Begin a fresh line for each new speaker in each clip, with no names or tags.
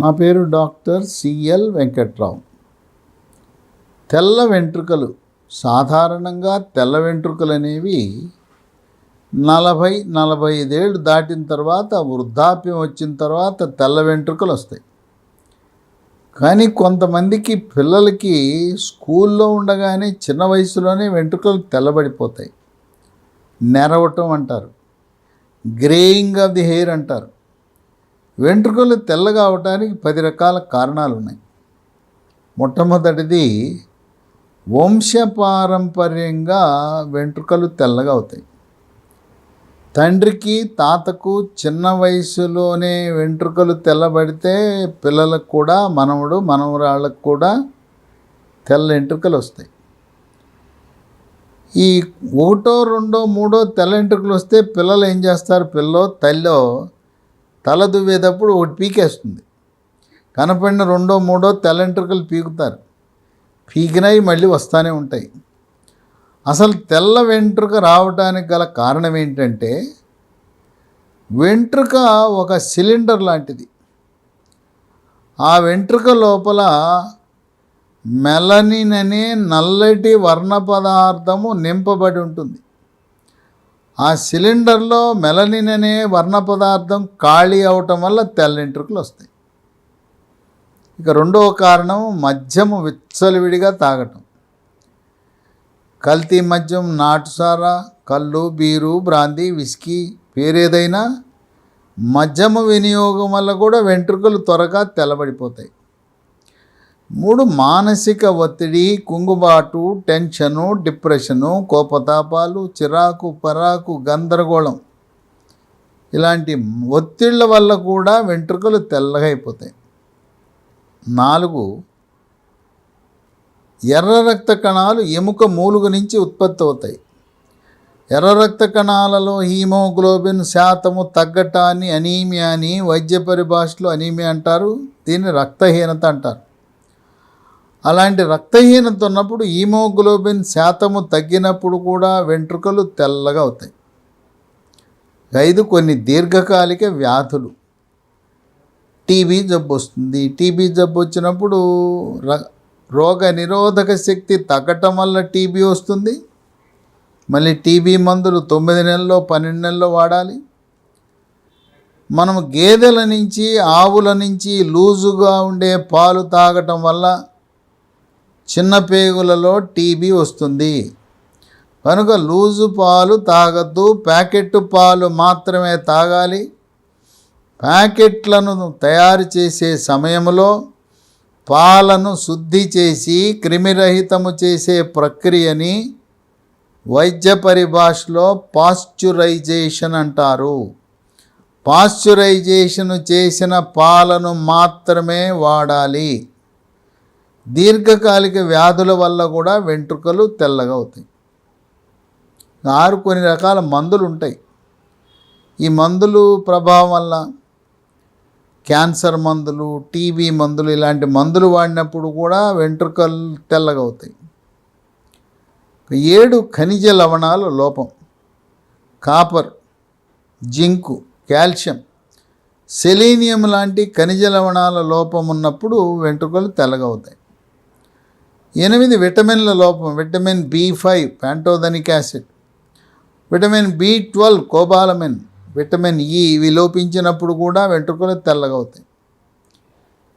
నా పేరు doctor CL Venkatrao. తెల్ల వెంట్రుకలు సాధారణంగా తెల్ల వెంట్రుకలు అనేవి నలభై నలభై ఐదేళ్ళు దాటిన తర్వాత వృద్ధాప్యం వచ్చిన తర్వాత తెల్ల వెంట్రుకలు వస్తాయి. కానీ కొంతమందికి పిల్లలకి స్కూల్లో ఉండగానే చిన్న వయసులోనే వెంట్రుకలు తెల్లబడిపోతాయి. నెరవటం అంటారు. గ్రేయింగ్ ఆఫ్ ది హెయిర్ అంటారు. వెంట్రుకలు తెల్లగా అవటానికి పది రకాల కారణాలు ఉన్నాయి మొట్టమొదటిది వంశపారంపర్యంగా వెంట్రుకలు తెల్లగా అవుతాయి. తండ్రికి తాతకు చిన్న వయసులోనే వెంట్రుకలు తెల్లబడితే పిల్లలకు కూడా మనవడు మనవరాళ్ళకు కూడా తెల్ల వెంట్రుకలు వస్తాయి. ఈ ఒకటో రెండో మూడో తెల్ల వెంట్రుకలు వస్తే పిల్లలు ఏం చేస్తారు? పిల్లో తల్లో తల దువ్వేటప్పుడు ఒకటి పీకేస్తుంది. కనపడిన రెండో మూడో తెల్ల వెంట్రుకలు పీకుతారు. పీకినవి మళ్ళీ వస్తూనే ఉంటాయి. అసలు తెల్ల వెంట్రుక రావడానికి గల కారణం ఏంటంటే వెంట్రుక ఒక సిలిండర్ లాంటిది. ఆ వెంట్రుక లోపల మెలనిన్ అనే నల్లటి వర్ణ పదార్థము నింపబడి ఉంటుంది. ఆ సిలిండర్లో మెలనిన్ అనే వర్ణ పదార్థం ఖాళీ అవటం వల్ల తెల్ల వెంట్రుకలు వస్తాయి. ఇక రెండవ కారణం మద్యము విచ్చలవిడిగా తాగటం. కల్తీ మద్యం నాటుసారా కళ్ళు బీరు బ్రాందీ విస్కీ పేరేదైనా మద్యము వినియోగం వల్ల కూడా వెంట్రుకలు త్వరగా తెల్లబడిపోతాయి. మూడు మానసిక ఒత్తిడి కుంగుబాటు టెన్షను డిప్రెషను కోపతాపాలు చిరాకు పరాకు గందరగోళం. ఇలాంటి ఒత్తిళ్ళ వల్ల కూడా వెంట్రుకలు తెల్లగా అయిపోతాయి నాలుగు ఎర్ర రక్త కణాలు ఎముక మూలుగు నుంచి ఉత్పత్తి అవుతాయి. ఎర్ర రక్త కణాలలో హీమోగ్లోబిన్ శాతము తగ్గటాన్ని అనీమియా అని వైద్య పరిభాషలో అనీమియా అంటారు. దీన్ని రక్తహీనత అంటారు. అలాంటి రక్తహీనత ఉన్నప్పుడు హీమోగ్లోబిన్ శాతము తగ్గినప్పుడు కూడా వెంట్రుకలు తెల్లగా అవుతాయి. ఐదు కొన్ని దీర్ఘకాలిక వ్యాధులు. టీబీ జబ్బు వస్తుంది. టీబీ జబ్బు వచ్చినప్పుడు ర రోగ నిరోధక శక్తి తగ్గటం వల్ల టీబీ వస్తుంది. మళ్ళీ టీబీ మందులు తొమ్మిది నెలల్లో పన్నెండు నెలల్లో వాడాలి. మనం గేదెల నుంచి ఆవుల నుంచి లూజుగా ఉండే పాలు తాగటం వల్ల చిన్న పేగులలో టీబీ వస్తుంది. కనుక లూజు పాలు తాగద్దు. ప్యాకెట్ పాలు మాత్రమే తాగాలి. ప్యాకెట్లను తయారు చేసే సమయంలో పాలను శుద్ధి చేసి క్రిమిరహితము చేసే ప్రక్రియని వైద్య పరిభాషలో పాశ్చురైజేషన్ అంటారు. పాశ్చురైజేషన్ చేసిన పాలను మాత్రమే వాడాలి. దీర్ఘకాలిక వ్యాధుల వల్ల కూడా వెంట్రుకలు తెల్లగా అవుతాయి. ఆరు కొన్ని రకాల మందులు ఉంటాయి. ఈ మందులు ప్రభావం వల్ల క్యాన్సర్ మందులు టీబీ మందులు ఇలాంటి మందులు వాడినప్పుడు కూడా వెంట్రుకలు తెల్లగా అవుతాయి. ఏడు ఖనిజ లవణాల లోపం. కాపర్ జింకు కాల్షియం సెలీనియం లాంటి ఖనిజ లవణాల లోపం ఉన్నప్పుడు వెంట్రుకలు తెల్లగా అవుతాయి. ఎనిమిది విటమిన్ల లోపం vitamin B five pantothenic acid. Vitamin B twelve cobalamin vitamin E ఇవి లోపించినప్పుడు కూడా వెంట్రుకలు తెల్లగా అవుతాయి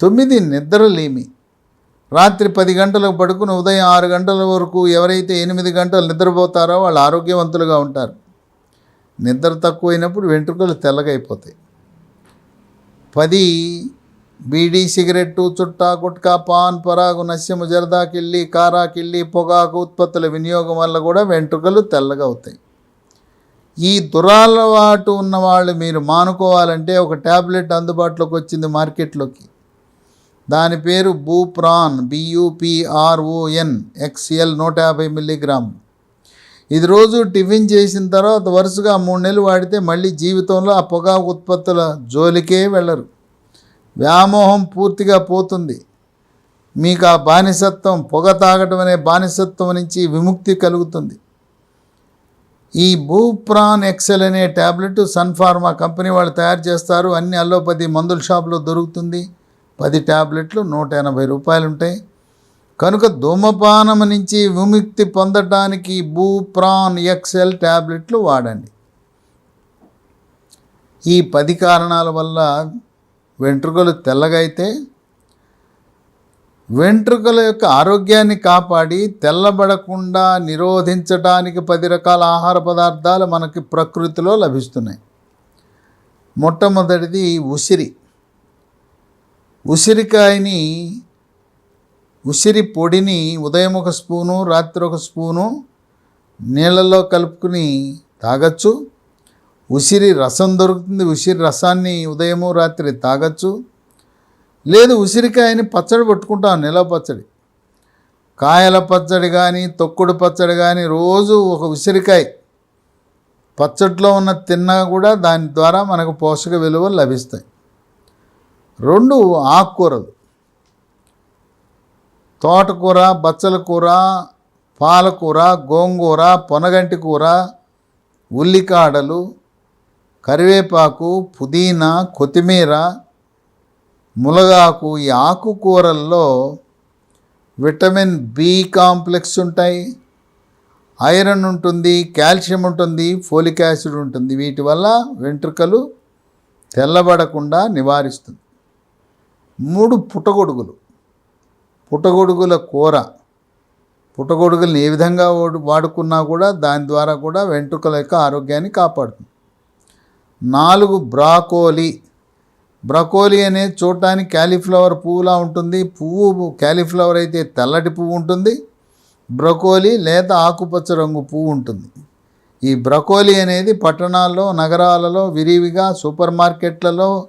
తొమ్మిది నిద్రలేమి. రాత్రి పది గంటలకు పడుకుని ఉదయం ఆరు గంటల వరకు ఎవరైతే ఎనిమిది గంటలు నిద్రపోతారో వాళ్ళు ఆరోగ్యవంతులుగా ఉంటారు. నిద్ర తక్కువైనప్పుడు వెంట్రుకలు తెల్లగా అయిపోతాయి పది బీడీ సిగరెట్టు చుట్టా గుట్కా పాన్ పరాగు నస్యము కారా కారాకిళ్ళి పొగాకు ఉత్పత్తుల వినియోగం వల్ల కూడా వెంట్రుకలు తెల్లగా అవుతాయి. ఈ దురాలవాటు ఉన్న వాళ్ళు మీరు మానుకోవాలంటే ఒక ట్యాబ్లెట్ అందుబాటులోకి వచ్చింది మార్కెట్లోకి. దాని పేరు బూప్రాన్ బియూపిఆర్ఓఎన్ ఎక్స్ఎల్ నూట యాభై మిల్లీగ్రామ్. ఇది రోజు టిఫిన్ చేసిన తర్వాత వరుసగా మూడు నెలలు వాడితే మళ్ళీ జీవితంలో ఆ పొగాకు ఉత్పత్తుల జోలికే వెళ్ళరు. వ్యామోహం పూర్తిగా పోతుంది. మీకు ఆ బానిసత్వం పొగ తాగటం అనే బానిసత్వం నుంచి విముక్తి కలుగుతుంది. ఈ బూప్రాన్ ఎక్సెల్ అనే ట్యాబ్లెట్ సన్ ఫార్మా కంపెనీ వాళ్ళు తయారు చేస్తారు. అన్ని అల్లోపతి మందుల షాపులో దొరుకుతుంది. పది ట్యాబ్లెట్లు నూట ఎనభై రూపాయలు ఉంటాయి కనుక ధూమపానం నుంచి విముక్తి పొందటానికి బూప్రాన్ ఎక్సెల్ ట్యాబ్లెట్లు వాడండి. ఈ పది కారణాల వల్ల వెంట్రుకలు తెల్లగైతే వెంట్రుకల యొక్క ఆరోగ్యాన్ని కాపాడి తెల్లబడకుండా నిరోధించడానికి పది రకాల ఆహార పదార్థాలు మనకి ప్రకృతిలో లభిస్తున్నాయి. మొట్టమొదటిది ఉసిరి. ఉసిరికాయని ఉసిరి పొడిని ఉదయం ఒక స్పూను రాత్రి ఒక స్పూను నీళ్ళల్లో కలుపుకుని తాగచ్చు. ఉసిరి రసం దొరుకుతుంది. ఉసిరి రసాన్ని ఉదయము రాత్రి తాగొచ్చు. లేదు ఉసిరికాయని పచ్చడి పట్టుకుంటాం నెల పచ్చడి. కాయల పచ్చడి కానీ తొక్కుడు పచ్చడి కానీ రోజు ఒక ఉసిరికాయ. పచ్చట్లో ఉన్న తిన్నా కూడా దాని ద్వారా మనకు పోషక విలువలు లభిస్తాయి. రెండు ఆకుకూరలు. తోటకూర బచ్చల కూర పాలకూర గోంగూర పొనగంటి కూర ఉల్లికాడలు కరివేపాకు పుదీనా కొత్తిమీర ములగాకు ఈ ఆకుకూరల్లో విటమిన్ బి కాంప్లెక్స్ ఉంటాయి. ఐరన్ ఉంటుంది కాల్షియం ఉంటుంది ఫోలిక్ యాసిడ్ ఉంటుంది. వీటి వల్ల వెంట్రుకలు తెల్లబడకుండా నివారిస్తుంది. మూడు పుట్టగొడుగులు. పుట్టగొడుగుల కూర. పుట్టగొడుగులను ఏ విధంగా వాడు- వాడుకున్నా కూడా దాని ద్వారా కూడా వెంట్రుకల యొక్క ఆరోగ్యాన్ని కాపాడుతుంది. నాలుగు బ్రాకోలీ. బ్రకోలీ అనేది చూడటానికి క్యాలీఫ్లవర్ పువ్వులా ఉంటుంది. పువ్వు క్యాలీఫ్లవర్ అయితే తెల్లటి పువ్వు ఉంటుంది. బ్రకోలీ లేత ఆకుపచ్చ రంగు పువ్వు ఉంటుంది. ఈ బ్రకోలీ అనేది పట్టణాల్లో నగరాలలో విరివిగా సూపర్ మార్కెట్లలో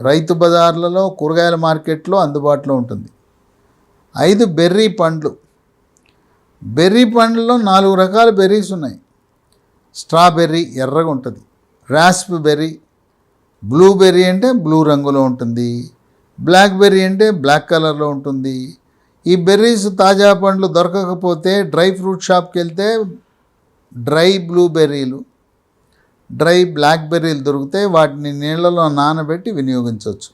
రైతు బజార్లలో కూరగాయల మార్కెట్లో అందుబాటులో ఉంటుంది. ఐదు బెర్రీ పండ్లు. బెర్రీ పండ్లలో నాలుగు రకాల బెర్రీస్ ఉన్నాయి. స్ట్రాబెర్రీ ఎర్రగా ఉంటుంది రాస్ప్బెర్రీ. బ్లూబెర్రీ అంటే బ్లూ రంగులో ఉంటుంది. బ్లాక్బెర్రీ అంటే బ్లాక్ కలర్లో ఉంటుంది. ఈ బెర్రీస్ తాజా పండ్లు దొరకకపోతే డ్రై ఫ్రూట్ షాప్కి వెళ్తే డ్రై బ్లూబెర్రీలు డ్రై బ్లాక్బెర్రీలు దొరికితే వాటిని నీళ్ళలో నానబెట్టి వినియోగించవచ్చు.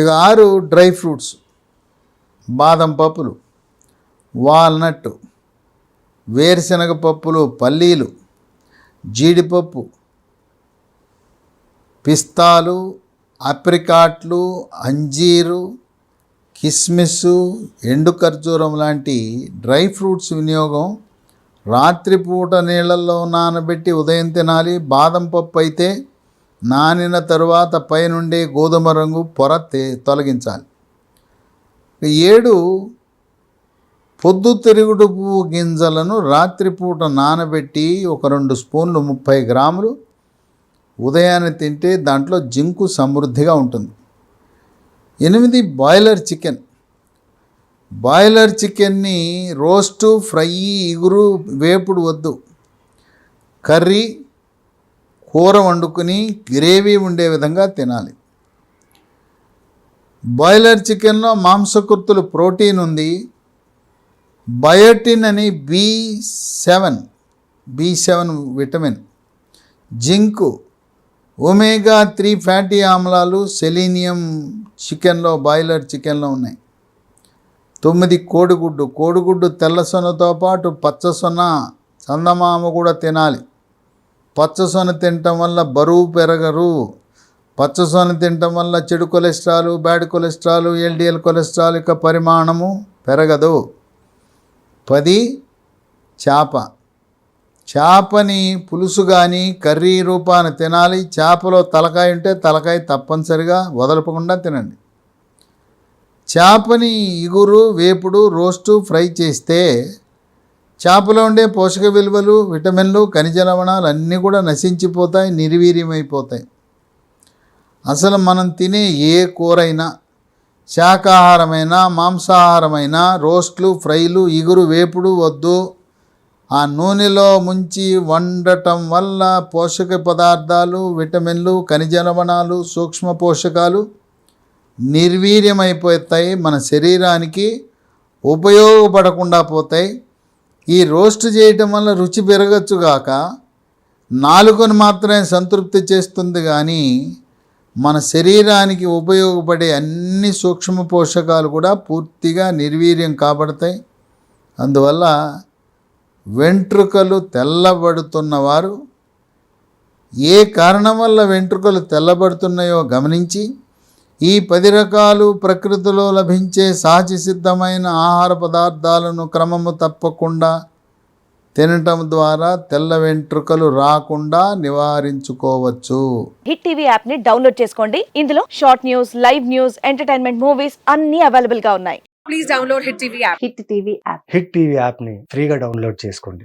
ఇక ఆరు డ్రై ఫ్రూట్స్. బాదం పప్పులు వాల్నట్ వేరుశనగ పప్పులు పల్లీలు. జీడిపప్పు పిస్తాలు అప్రికాట్లు అంజీరు కిస్మిస్ ఎండు ఖర్జూరం లాంటి డ్రై ఫ్రూట్స్ వినియోగం రాత్రిపూట నీళ్ళల్లో నానబెట్టి ఉదయం తినాలి. బాదం పప్పు అయితే నానిన తరువాత పైనుండే గోధుమ రంగు పొర తొలగించాలి. ఏడు పొద్దుతిరుగుడు పువ్వు గింజలను రాత్రిపూట నానబెట్టి ఒక రెండు స్పూన్లు ముప్పై గ్రాములు ఉదయాన్నే తింటే దాంట్లో జింకు సమృద్ధిగా ఉంటుంది. ఎనిమిది బాయిలర్ చికెన్. బాయిలర్ చికెన్ని రోస్టు ఫ్రై ఇగురు వేపుడు వద్దు. కర్రీ కూర వండుకుని గ్రేవీ ఉండే విధంగా తినాలి. బాయిలర్ చికెన్లో మాంసకృతులు ప్రోటీన్ ఉంది. బయోటిన్ అని B seven B seven vitamin. Zinc omega three fatty ఆమ్లాలు సెలీనియం చికెన్లో బాయిలర్ చికెన్లో ఉన్నాయి. తొమ్మిది కోడిగుడ్డు. కోడిగుడ్డు తెల్ల సొనతో పాటు పచ్చ సొన చందమామ కూడా తినాలి. పచ్చ సొన తినటం వల్ల బరువు పెరగరు. పచ్చ సొన తినటం వల్ల చెడు cholesterol bad cholesterol LDL cholesterol యొక్క పరిమాణము పెరగదు. పది చేప. చేపని పులుసు కానీ కర్రీ రూపాన తినాలి. చేపలో తలకాయ ఉంటే తలకాయ తప్పనిసరిగా వదలపకుండా తినండి. చేపని ఇగురు వేపుడు రోస్టు ఫ్రై చేస్తే చేపలో ఉండే పోషక విలువలు విటమిన్లు ఖనిజ లవణాలు అన్నీ కూడా నశించిపోతాయి నిర్వీర్యమైపోతాయి. అసలు మనం తినే ఏ కూరైనా శాకాహారమైన మాంసాహారమైన రోస్ట్లు ఫ్రైలు ఇగురు వేపుడు వద్దు. ఆ నూనెలో ముంచి వండటం వల్ల పోషక పదార్థాలు విటమిన్లు ఖనిజ లవణాలు సూక్ష్మ పోషకాలు నిర్వీర్యమైపోతాయి. మన శరీరానికి ఉపయోగపడకుండా పోతాయి. ఈ రోస్ట్ చేయటం వల్ల రుచి పెరగచ్చుగాక నాలుకను మాత్రమే సంతృప్తి చేస్తుంది కానీ మన శరీరానికి ఉపయోగపడే అన్ని సూక్ష్మ పోషకాలు కూడా పూర్తిగా నిర్వీర్యం కాబడతాయి. అందువల్ల వెంట్రుకలు తెల్లబడుతున్నవారు ఏ కారణం వల్ల వెంట్రుకలు తెల్లబడుతున్నాయో గమనించి ఈ పది రకాలు ప్రకృతిలో లభించే సహజ సిద్ధమైన ఆహార పదార్థాలను క్రమము తప్పకుండా తినటం ద్వారా తెల్ల వెంట్రుకలు రాకుండా నివారించుకోవచ్చు.
హిట్ టీవీ యాప్ని డౌన్లోడ్ చేసుకోండి. ఇందులో short news live news entertainment movies అన్ని అవైలబుల్గా ఉన్నాయి.
Please download Hit TV app.
Hit TV app
Hit TV యాప్ని ఫ్రీగా డౌన్లోడ్ చేసుకోండి.